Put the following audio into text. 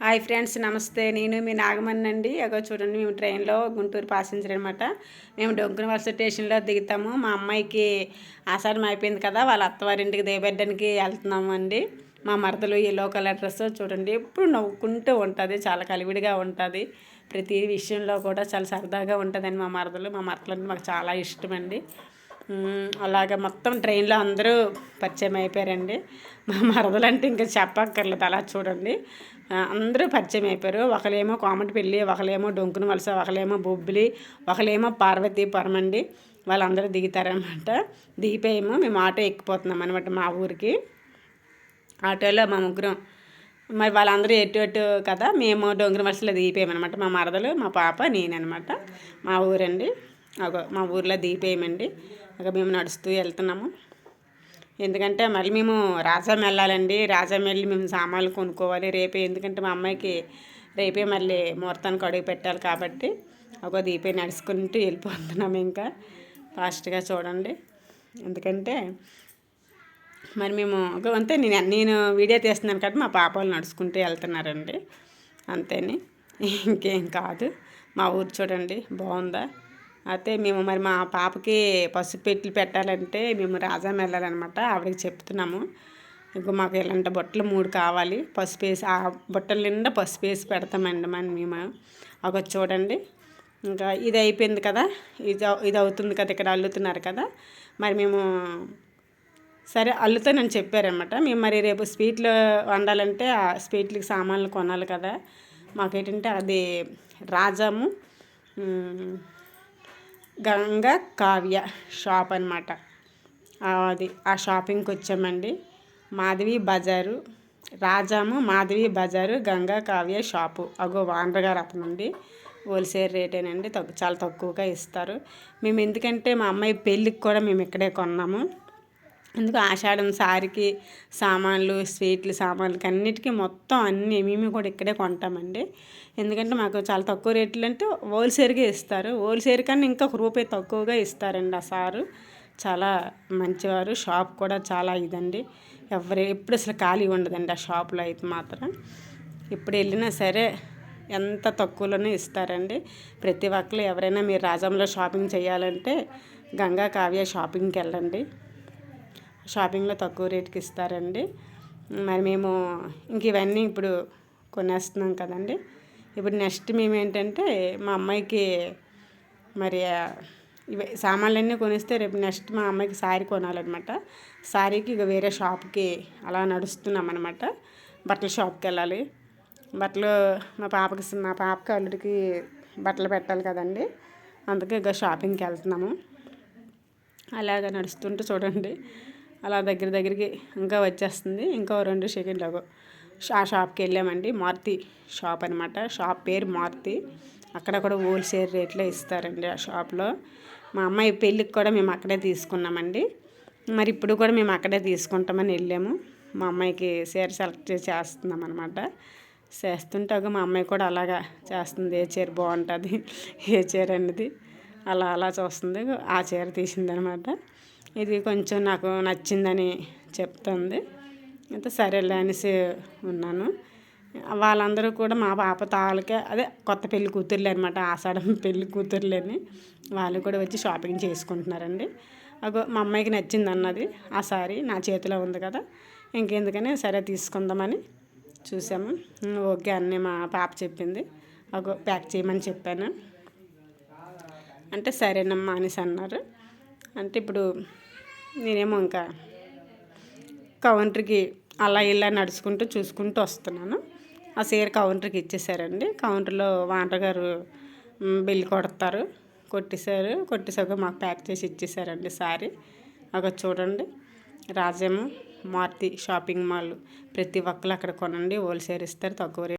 Hi friends నమస్తే. నేను మీ నాగమణి అండి. అగో చూడండి మేము ట్రైన్లో గుంటూరు ప్యాసింజర్ అనమాట మేము డొంకున వలస స్టేషన్లో దిగుతాము. మా అమ్మాయికి ఆషాఢం అయిపోయింది కదా వాళ్ళ అత్తవారింటికి దేబెడ్డానికి వెళ్తున్నాము అండి. మా మరదలు ఎల్లో కలర్ డ్రెస్ చూడండి ఎప్పుడు నవ్వుకుంటూ ఉంటుంది చాలా కలివిడిగా ఉంటుంది. ప్రతి విషయంలో కూడా చాలా సరదాగా ఉంటుందండి మా మరదలు. మా మరదలు అంటే మాకు చాలా ఇష్టం అండి. అలాగ మొత్తం ట్రైన్లో అందరూ పరిచయం అయిపోయారండి. మా మరదలు అంటే ఇంకా చెప్పక్కర్లేదు అలా చూడండి. అందరూ పరిచయం అయిపోయారు. ఒకలేమో పెళ్ళి ఒకలేమో డొంకున వలస ఒకలేమో బొబ్బిలి ఒకలేమో పార్వతీపురం అండి. వాళ్ళందరూ దిగుతారనమాట దిగిపోయేమో మేము ఆటో ఎక్కిపోతున్నాం అనమాట మా ఊరికి. ఆటోలో మా ముగ్గురం. మరి వాళ్ళందరూ ఎటు ఎటు కదా మేము డొంగుర వలసలో దిగిపోయామన్నమాట మా మరదలు మా పాప నేననమాట మా ఊరండి. మా ఊర్లో దిగిపోయామండి. ఇక మేము నడుస్తూ వెళ్తున్నాము. ఎందుకంటే మళ్ళీ మేము రాజాం వెళ్ళాలండి. రాజాం వెళ్ళి మేము సామాన్లు కొనుక్కోవాలి. రేపే ఎందుకంటే మా అమ్మాయికి రేపే మళ్ళీ ముహూర్తానికి అడుగు పెట్టాలి కాబట్టి ఒక దీపే నడుచుకుంటూ వెళ్ళిపోతున్నాము ఇంకా. ఫాస్ట్గా చూడండి. ఎందుకంటే మరి మేము అంతే నేను నేను వీడియో తీస్తున్నాను కాబట్టి మా పాప వాళ్ళు నడుచుకుంటూ వెళ్తున్నారండి. అంతేని. ఇంకేం కాదు. మా ఊరు చూడండి. బాగుందా? అయితే మేము మరి మా పాపకి పసుపు పెట్టి పెట్టాలంటే మేము రాజాం వెళ్ళాలన్నమాట. ఆవిడకి చెప్తున్నాము. ఇంకో మాకు ఇలాంటి బుట్టలు మూడు కావాలి. పసుపు వేసి ఆ బుట్టల నిండా పసుపు వేసి పెడతామండి మన మేము. ఒక చూడండి. ఇంకా ఇది అయిపోయింది కదా. ఇది ఇది అవుతుంది కదా. ఇక్కడ అల్లుతున్నారు కదా. మరి మేము సరే అల్లుతానని చెప్పారనమాట మేము మరి రేపు స్వీట్లు వండాలంటే ఆ స్వీట్లకి సామాన్లు కొనాలి కదా. మాకేంటంటే అది రాజాము. గంగ కావ్య షాప్ అనమాట అది ఆ షాపింగ్కి వచ్చామండి. మాధవి బజారు రాజాము మాధవి బజారు గంగా కావ్య షాపు. అగో వాండర్ గారు అతనుండి. హోల్సేల్ రేటేనండి తగ్గు చాలా తక్కువగా ఇస్తారు. మేము ఎందుకంటే మా అమ్మాయి పెళ్ళికి కూడా మేము ఇక్కడే కొన్నాము. అందుకు ఆషాఢం సారికి సామాన్లు స్వీట్లు సామాన్లకి అన్నిటికీ మొత్తం అన్నీ మేము కూడా ఇక్కడే కొంటామండి. ఎందుకంటే మాకు చాలా తక్కువ రేట్లు అంటే హోల్సేల్గా ఇస్తారు. హోల్సేల్ కన్నా ఇంకా ఒక రూపాయి తక్కువగా ఇస్తారండి ఆ సారు. చాలా మంచివారు. షాప్ కూడా చాలా ఇదండి. ఎవరు ఎప్పుడు అసలు ఖాళీ ఉండదండి ఆ షాప్లో అయితే మాత్రం. ఇప్పుడు వెళ్ళినా సరే ఎంత తక్కువలోనే ఇస్తారండి. ప్రతి ఒక్కరు ఎవరైనా మీరు రాజంలో షాపింగ్ చేయాలంటే గంగా కావ్య షాపింగ్కి వెళ్ళండి. షాపింగ్లో తక్కువ రేట్కి ఇస్తారండి. మరి మేము ఇంక ఇవన్నీ ఇప్పుడు కొనేస్తున్నాం కదండి. ఇప్పుడు నెక్స్ట్ మేము ఏంటంటే మా అమ్మాయికి మరి ఇవి సామాన్లన్నీ కొనిస్తే రేపు నెక్స్ట్ మా అమ్మాయికి శారీ కొనాలన్నమాట. శారీకి ఇక వేరే షాప్కి అలా నడుస్తున్నాం అనమాట బట్టల షాప్కి వెళ్ళాలి. బట్టలు మా పాపకి మా పాపకి అల్లుడికి బట్టలు పెట్టాలి కదండి. అందుకే ఇక షాపింగ్కి వెళ్తున్నాము. అలాగ నడుస్తుంటే చూడండి. అలా దగ్గర దగ్గరికి ఇంకా వచ్చేస్తుంది. ఇంకో రెండు సెకండ్లకు ఆ షాప్కి వెళ్ళామండి. మారుతి షాప్ అనమాట షాప్ పేరు మారుతి. అక్కడ కూడా హోల్సేల్ రేట్లో ఇస్తారండి ఆ షాప్లో. మా అమ్మాయి పెళ్ళికి కూడా మేము అక్కడే తీసుకున్నామండి. మరి ఇప్పుడు కూడా మేము అక్కడే తీసుకుంటామని వెళ్ళాము. మా అమ్మాయికి చీర సెలెక్ట్ చేసి చేస్తున్నాం అనమాట చేస్తుంటే మా అమ్మాయి కూడా అలాగా చేస్తుంది. ఏ చీర బాగుంటుంది ఏ చీర అనేది అలా అలా చూస్తుంది. ఆ చీర తీసిందనమాట ఇది కొంచెం నాకు నచ్చిందని చెప్తుంది. అయితే సరేలే అనేసి ఉన్నాను. వాళ్ళందరూ కూడా మా పాప తాళకే అదే కొత్త పెళ్ళి కూతుర్లే అనమాట ఆషాఢం పెళ్ళి కూతుర్లేని. వాళ్ళు కూడా వచ్చి షాపింగ్ చేసుకుంటున్నారండి. అగో మా అమ్మాయికి నచ్చింది అన్నది ఆ సారీ నా చేతిలో ఉంది కదా ఇంకెందుకని సరే తీసుకుందామని చూసాము. ఓకే అన్నీ మా పాప చెప్పింది. అగో ప్యాక్ చేయమని చెప్పాను. అంటే సరేనమ్మా అనేసి అన్నారు. అంటే ఇప్పుడు నేనేమో ఇంకా కౌంటర్కి అలా ఇలా నడుచుకుంటూ చూసుకుంటూ వస్తున్నాను. ఆ సీర కౌంటర్కి ఇచ్చేసారండి. కౌంటర్లో వాంటర్ గారు బిల్ కొడతారు. కొట్టేశారు. కొట్టేసాక మాకు ప్యాక్ చేసి ఇచ్చేసారండి సారీ. అక్కడ చూడండి. రాజేమో మారుతి షాపింగ్ మాల్ ప్రతి ఒక్కరు అక్కడ కొనండి. హోల్సేల్ ఇస్తారు తక్కువ రేట్